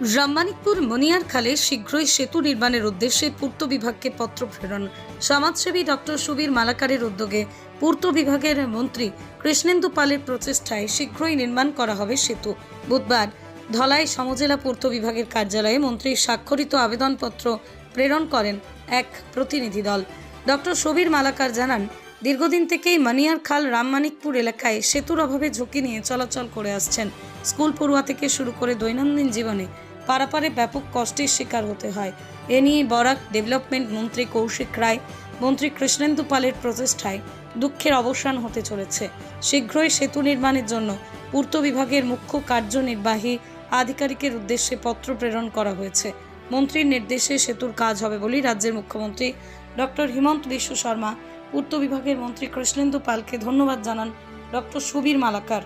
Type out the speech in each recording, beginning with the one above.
রামমানিকপুর Monier খালে শীঘ্রই সেতু নির্মাণের উদ্দেশ্যে পূর্ত বিভাগকে পত্র প্রেরণ। সমাজসেবী ডক্টর সুবীর মালাকারের উদ্যোগে পূর্ত বিভাগের মন্ত্রী কৃষ্ণেন্দু পালের প্রচেষ্টায় শীঘ্রই নির্মাণ করা হবে সেতু। বুধবার ধলাই সমজেলা পূর্ত বিভাগের কার্যালয়ে মন্ত্রীর স্বাক্ষরিত আবেদনপত্র প্রেরণ করেন এক প্রতিনিধি দল। ডক্টর সুবীর মালাকার জানান, দীর্ঘদিন থেকেই মানিয়ার খাল রামমানিকপুর এলাকায় সেতুর অভাবে ঝুঁকি নিয়ে চলাচল করে আসছেন। স্কুল পড়ুয়া থেকে শুরু করে দৈনন্দিন জীবনে পারাপারে ব্যাপক কষ্টের শিকার হতে হয়। এ নিয়ে বরাক ডেভেলপমেন্ট মন্ত্রী কৌশিক রায়, মন্ত্রী কৃষ্ণেন্দু পালের প্রচেষ্টায় দুঃখের অবসান হতে চলেছে। শীঘ্রই সেতু নির্মাণের জন্য পূর্ত বিভাগের মুখ্য কার্যনির্বাহী আধিকারিকের উদ্দেশ্যে পত্র প্রেরণ করা হয়েছে। মন্ত্রীর নির্দেশে সেতুর কাজ হবে বলেই রাজ্যের মুখ্যমন্ত্রী ডক্টর হিমন্ত বিশ্ব শর্মা, পূর্ত বিভাগের মন্ত্রী কৃষ্ণেন্দু পালকে ধন্যবাদ জানান ডক্টর সুবীর মালাকার।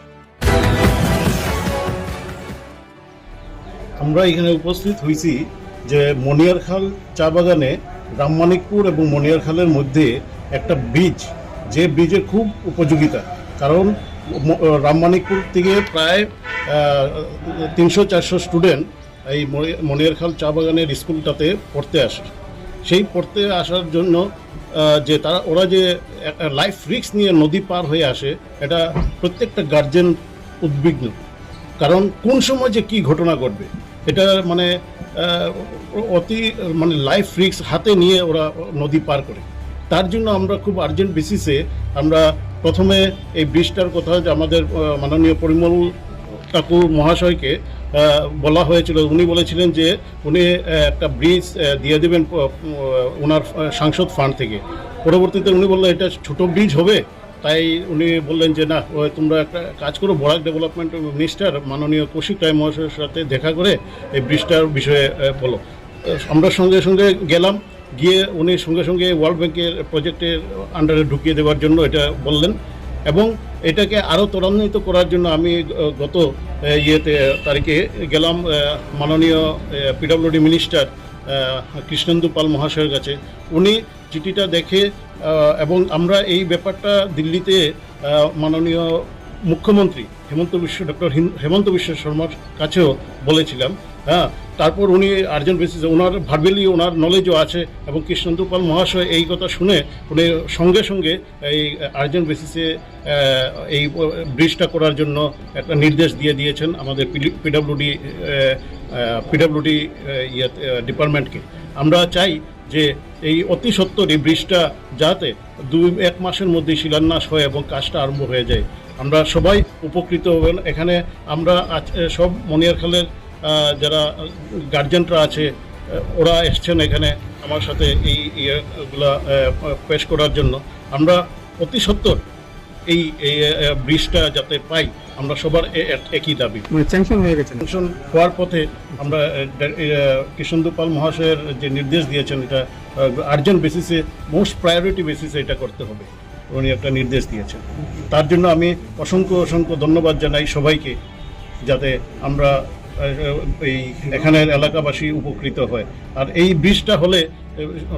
আমরা এখানে উপস্থিত হয়েছি যে মনিয়ারখাল চা বাগানে রামমানিকপুর এবং মনিয়ারখালের মধ্যে একটা ব্রিজ, যে ব্রিজের খুব উপযোগিতা। কারণ রামমানিকপুর থেকে প্রায় তিনশো চারশো স্টুডেন্ট এই মনিয়ারখাল চা বাগানের স্কুলটাতে পড়তে আসে। সেই পড়তে আসার জন্য যে তারা, ওরা যে লাইফ রিস্ক নিয়ে নদী পার হয়ে আসে, এটা প্রত্যেকটা গার্জেন উদ্বিগ্ন। কারণ কোন সময় যে কি ঘটনা ঘটবে, এটা মানে অতি মানে লাইফ রিক্স হাতে নিয়ে ওরা নদী পার করে। তার জন্য আমরা খুব আর্জেন্ট বেসিসে আমরা প্রথমে এই ব্রিজটার কথা যে আমাদের মাননীয় পরিমল কাকু মহাশয়কে বলা হয়েছিল। উনি বলেছিলেন যে উনি একটা ব্রিজ দিয়ে দেবেন ওনার সাংসদ ফান্ড থেকে। পরবর্তীতে উনি বললেন, এটা ছোট ব্রিজ হবে? তাই উনি বললেন যে, না তোমরা একটা কাজ করো, বরাক ডেভেলপমেন্ট মিনিস্টার মাননীয় কৌশিক রায় মহাশয়ের সাথে দেখা করে এই ব্রিজটার বিষয়ে বলো। আমরা সঙ্গে সঙ্গে গেলাম, গিয়ে উনি সঙ্গে সঙ্গে ওয়ার্ল্ড ব্যাংকের প্রজেক্টের আন্ডারে ঢুকিয়ে দেওয়ার জন্য এটা বললেন এবং এটাকে আরও ত্বরান্বিত করার জন্য আমি গত ইয়েতে তারিখে গেলাম মাননীয় পিডব্লিউডি মিনিস্টার কৃষ্ণেন্দু পাল মহাশয়ের কাছে। উনি চিঠিটা দেখে এবং আমরা এই ব্যাপারটা দিল্লিতে মাননীয় মুখ্যমন্ত্রী হেমন্ত বিশ্ব, ডক্টর হেমন্ত বিশ্ব শর্মার কাছেও বলেছিলাম। হ্যাঁ তারপর উনি আর্জেন্ট বেসিসে, ওনার ভার্বেলি ওনার নলেজও আছে এবং কৃষ্ণেন্দু পাল মহাশয় এই কথা শুনে উনি সঙ্গে সঙ্গে এই আর্জেন্ট বেসিসে এই ব্রিজটা করার জন্য একটা নির্দেশ দিয়ে দিয়েছেন আমাদের পিডব্লিউডি পিডব্লিউডি ইয়ে ডিপার্টমেন্টকে আমরা চাই যে এই অতি সত্বর এই ব্রিজটা যাতে দুই এক মাসের মধ্যে শিলান্যাস হয় এবং কাজটা আরম্ভ হয়ে যায়। আমরা সবাই উপকৃত হবেন। এখানে আমরা সব মনিয়ারখালের যারা গার্জেনরা আছে ওরা এসছেন এখানে আমার সাথে এই ইয়েগুলা পেশ করার জন্য। আমরা অতি সত্বর এই এই, ব্রিজটা যাতে পাই আমরা সবার একই দাবি। মানে স্যাংশন হয়ে গেছে। স্যাংশন হওয়ার পথে আমরা কৃষ্ণন্দু পাল মহাশয়ের যে নির্দেশ দিয়েছেন এটা আর্জেন্ট বেসিসে মোস্ট প্রায়োরিটি বেসিসে এটা করতে হবে। উনি একটা নির্দেশ দিয়েছেন। তার জন্য আমি অসংখ্য অসংখ্য ধন্যবাদ জানাই সবাইকে যাতে আমরা এই এখানের এলাকাবাসী উপকৃত হয়। আর এই ব্রিজটা হলে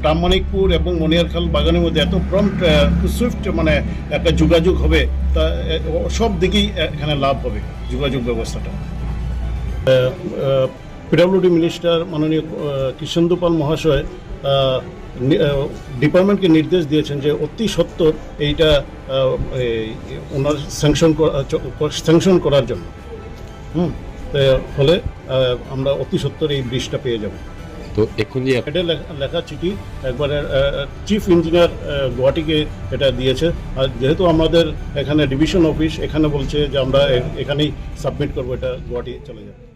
রামমানিকপুর এবং মনিয়ারখাল বাগানের মধ্যে এত প্রম্পট সুইফট মানে একটা যোগাযোগ হবে তা সব দিকেই এখানে লাভ হবে যোগাযোগ ব্যবস্থাটা। পিডব্লিউডি মিনিস্টার মাননীয় কৃষ্ণেন্দু মহাশয় ডিপার্টমেন্টকে নির্দেশ দিয়েছেন যে অতি সত্বর এইটা এই, ওনার স্যাংশন স্যাংশন করার জন্য। হুম। ফলে আমরা অতি সত্তর এই ব্রিজটা পেয়ে যাব। তো এখন যে এটা লেখা- চিঠি একবারে চিফ ইঞ্জিনিয়ার গুয়াহাটিকে এটা দিয়েছে। আর যেহেতু আমাদের এখানে ডিভিশন অফিস এখানে বলছে যে আমরা এখানেই সাবমিট করব এটা গুয়াহাটি চলে যাবে।